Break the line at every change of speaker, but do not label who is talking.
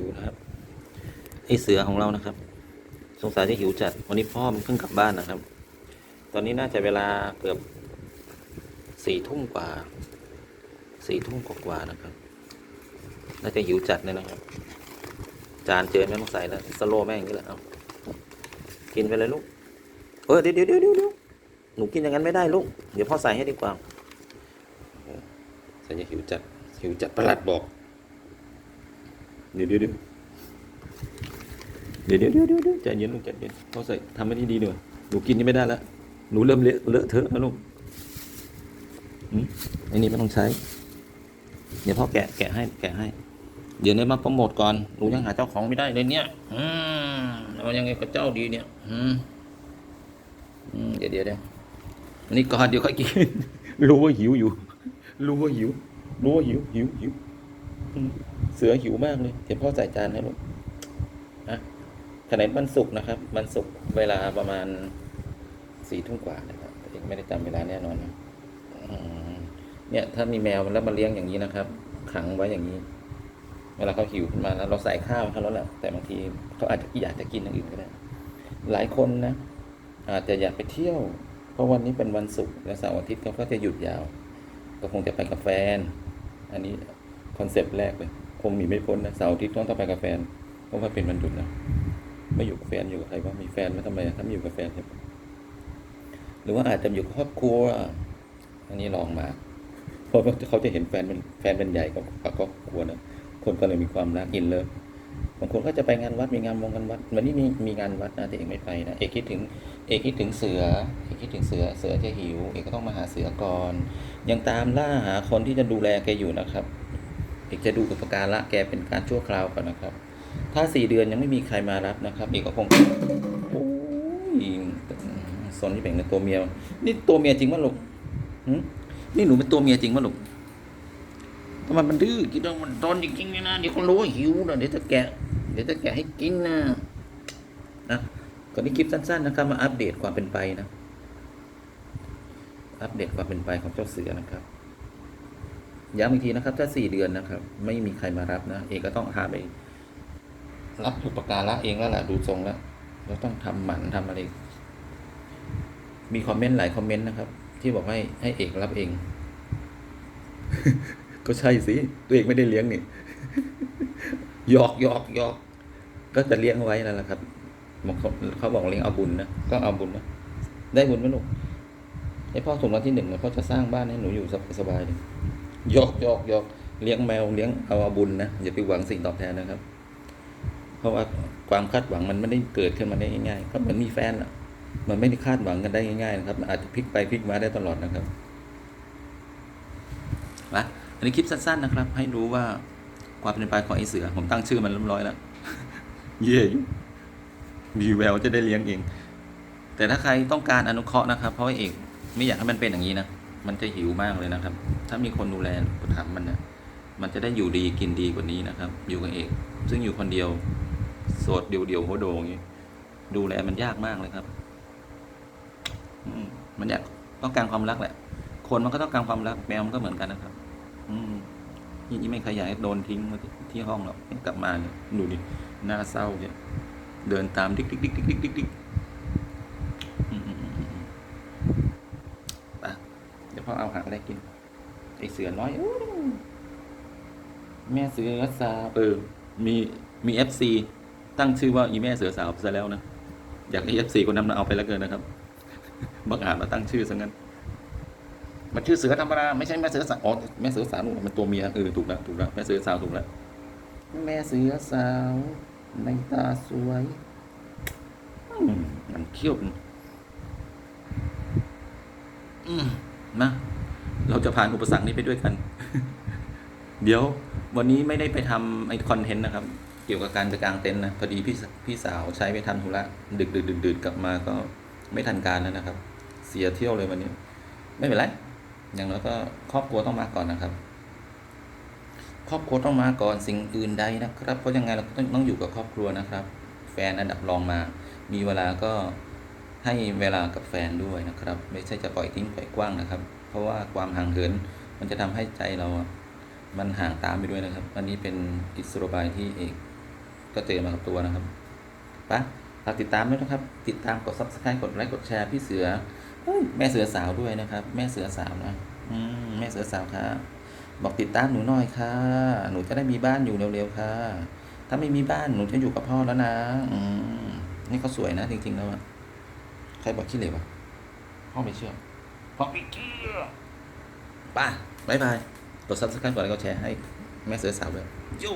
ูนะครับไอเสือของเรานะครับ สงสัยจะหิวจัด วันนี้พ่อมันเพิ่งกลับบ้านนะครับ ตอนนี้น่าจะเวลาเกือบสี่ทุ่มกว่าสี่ทุ่มกว่านะครับ น่าจะหิวจัดเลยนะครับ จานเจอไม่ต้องใส่แล้วสโลแม่งอย่างนี้แหละเอากินไปเลยลูกเออเดี๋ยวเดี๋ยวเดี๋ยวเดี๋ยวหนูกินอย่างนั้นไม่ได้ลูก เดี๋ยวพ่อใส่ให้ดีกว่าโอ้โหใส่จะหิวจัดหิวจัดประหลัดบอก เดี๋ยวเดี๋ยวเดี๋ยวเดี๋ยวเดี๋ยวใจเย็นลูกใจเย็นเขาใส่ทำให้ดีๆหน่อยหนูกินยังไม่ได้ละหนูเริ่มเลอะเละเทอะแล้วลูกอืมอันนี้ไม่ต้องใช้ เดี๋ยวพ่อแกะแกะให้แกะให้ เดี๋ยวเนี่ยมาโปรโมทก่อนหนูยังหาเจ้าของไม่ได้เลยเนี่ย อืมเรายังไงกับเจ้าดีเนี่ย อืมเดี๋ยวเดี๋ยวเดี๋ยวอันนี้ก่อนเดี๋ยวค่อยกิน รู้ว่าหิวอยู่ รู้ว่าหิว รู้ว่าหิวหิวหิว เสือหิวมากเลย เดี๋ยวพ่อใส่จานให้ลูกอะขณะวันศุกร์นะครับวันศุกร์เวลาประมาณสี่ทุ่มกว่านะครับแต่ยังไม่ได้จำเวลาแน่นอนนะเนี่ย ถ้ามีแมวแล้วมาเลี้ยงอย่างนี้นะครับ ขังไว้อย่างนี้ เวลาเขาหิวขึ้นมาแล้วเราใส่ข้าวให้เขาแล้วแหละแต่บางทีเขาอาจจะอยากจะกินอย่างอื่นก็ได้ หลายคนนะอาจจะอยากไปเที่ยว เพราะวันนี้เป็นวันศุกร์และเสาร์อาทิตย์เขาก็จะหยุดยาว ก็คงจะไปกับแฟน อันนี้ คอนเซปต์แรกเลย คงมีไม่พ้นนะเสาร์อาทิตย์ต้องต้องไปกับแฟน เพราะว่าเป็นวันหยุดนะไม่อยู่กับแฟนอยู่กับใครว่ามีแฟนไม่ทำไมถ้าไม่อยู่กับแฟนใช่ปะหรือว่าอาจจะอยู่ครอบครัว อันนี้ลองมา เพราะว่าเขาจะเห็นแฟนเป็นแฟนเป็นใหญ่กว่าครอบครัวนะคนก็เลยมีความรักอินเลิฟบางคนก็จะไปงานวัดมีงานวงกันวัดวันนี้มีมีงานวัดนะแต่เอกไม่ไปนะเอกคิดถึงเอกคิดถึงเสือเอกคิดถึงเสือเสือจะหิว เอกก็ต้องมาหาเสือก่อนยังตามล่าหาคนที่จะดูแลแกอยู่นะครับ เอกจะดูอุปการะแกเป็นการชั่วคราวก่อนนะครับ ถ้าสี่เดือนยังไม่มีใครมารับนะครับ เอกก็คงโอ้ยสนที่แบ่งในตัวเมีย นี่ตัวเมียจริงมั้ยลูกนี่หนูเป็นตัวเมียจริงมั้ยลูกทำไมมันดื้อกินแล้วมันตอนจริงๆเนี่ยนะเดี๋ยวคนรู้ว่าหิวนะเดี๋ยวจะแกะ เดี๋ยวจะแกะให้กินนะนะก่อนนี้คลิปสั้น ๆ นะครับ มาอัปเดตความเป็นไปนะ อัปเดตความเป็นไปของเจ้าเสือนะครับ ย้ำอีกทีนะครับ ถ้าสี่เดือนนะครับ ไม่มีใครมารับนะ เอกก็ต้องพาไปรับอุปการะเองแล้วแหละดูทรงแล้วเราต้องทำหมันทำอะไร มีคอมเมนต์หลายคอมเมนต์นะครับ ที่บอกให้ให้เอกรับเอง ก็ใช่สิตัวเองไม่ได้เลี้ยงนี่หยอกหยอกหยอกก็จะเลี้ยงไว้นั่นแหละครับบอกเขาบอกเลี้ยงเอาบุญนะก็เอาบุญนะได้บุญไหมลูกให้พ่อถูกรางวัลที่หนึ่งพ่อจะสร้างบ้านให้หนูอยู่สบายๆเลย ยกยกยกเลี้ยงแมวเลี้ยงเอาอาบุญนะอย่าไปหวังสิ่งตอบแทนนะครับ เพราะว่าความคาดหวังมันไม่ได้เกิดขึ้นมาได้ง่ายๆก็เหมือนมีแฟนอะมันไม่ได้คาดหวังกันได้ง่ายๆนะครับอาจจะพลิกไปพลิกมาได้ตลอดนะครับนะอันนี้คลิปสั้นๆนะครับ ให้รู้ว่าความเป็นไปของไอ้เสือ ผมตั้งชื่อมันเรียบร้อยแล้ว เย่มีแววจะได้เลี้ยงเอง แต่ถ้าใครต้องการอนุเคราะห์นะครับ เพราะว่าเอกไม่อยากให้มันเป็นอย่างนี้นะ มันจะหิวมากเลยนะครับ ถ้ามีคนดูแลอุปถัมมันเนี่ยมันจะได้อยู่ดีกินดีกว่านี้นะครับ อยู่กับเอก ซึ่งอยู่คนเดียว โสดเดียวๆหัวโดงอย่างนี้ดูแลมันยากมากเลยครับอมันอยากต้องการความรักแหละ คนมันก็ต้องการความรักแมวมันก็เหมือนกันนะครับ อืมนี่นี่ไม่ขยายโดนทิ้งมาที่ห้องหรอกกลับมาเนี่ยดูดิหน้าเศร้าเนี่ยเดินตามดิ๊กดิ๊กดิ๊กดิ๊กดิ๊กดิ๊กดิ๊กอืมอืมอืมอืมไป เดี๋ยวพ่อเอาหาอะไรกินไอเสือน้อยอู้แม่เสือสาวเออ มีมีเอฟซีตั้งชื่อว่าอีแม่เสือสาวซะแล้วนะอยากให้เอฟซีคนนั้นมาเอาไปแล้วเกินนะครับบังอาจมาตั้งชื่อซะงั้น มันชื่อเสือธรรมดาไม่ใช่แม่เสือสาวอ๋อแม่เสือสาวนู่นมันตัวเมียเออถูกแล้วถูกแล้วแม่เสือสาวถูกแล้วแม่เสือสาวในตาสวยอืมมันเขี้ยวมันอืม นะเราจะผ่านอุปสรรคนี้ไปด้วยกัน เดี๋ยววันนี้ไม่ได้ไปทำไอคอนเทนต์นะครับ เกี่ยวกับการไปกางเต็นท์นะพอดีพี่พี่สาวใช้ไปทำธุระดึกดึกดึกดึกกลับมาก็ไม่ทันการแล้วนะครับ เสียเที่ยวเลยวันนี้ ไม่เป็นไรอย่างน้อยก็ครอบครัวต้องมาก่อนนะครับ ครอบครัวต้องมาก่อนสิ่งอื่นใดนะครับ เพราะยังไงเราก็ต้องต้องอยู่กับครอบครัวนะครับ แฟนอันดับรองมา มีเวลาก็ ให้เวลากับแฟนด้วยนะครับ ไม่ใช่จะปล่อยทิ้งปล่อยกว้างนะครับ เพราะว่าความห่างเหินมันจะทำให้ใจเรา มันห่างตามไปด้วยนะครับ อันนี้เป็นอิสรบายที่เอกก็เจอมากับตัวนะครับปะฝากติดตามด้วยนะครับ ติดตามกด subscribe กดไลค์กดแชร์พี่เสือเฮ้ยแม่เสือสาวด้วยนะครับ แม่เสือสาวนะอืมแม่เสือสาวค่ะบอกติดตามหนูหน่อยค่ะ หนูจะได้มีบ้านอยู่เร็วๆค่ะ ถ้าไม่มีบ้านหนูจะอยู่กับพ่อแล้วนะ อืมนี่เขาสวยนะจริงๆแล้วอะ ใครบอกขี้เหร่วะพ่อไม่เชื่อพ่อไม่เชื่อไป้าบายบายกด subscribe กดไลค์กดแชร์ให้แม่เสือสาวเลยโย่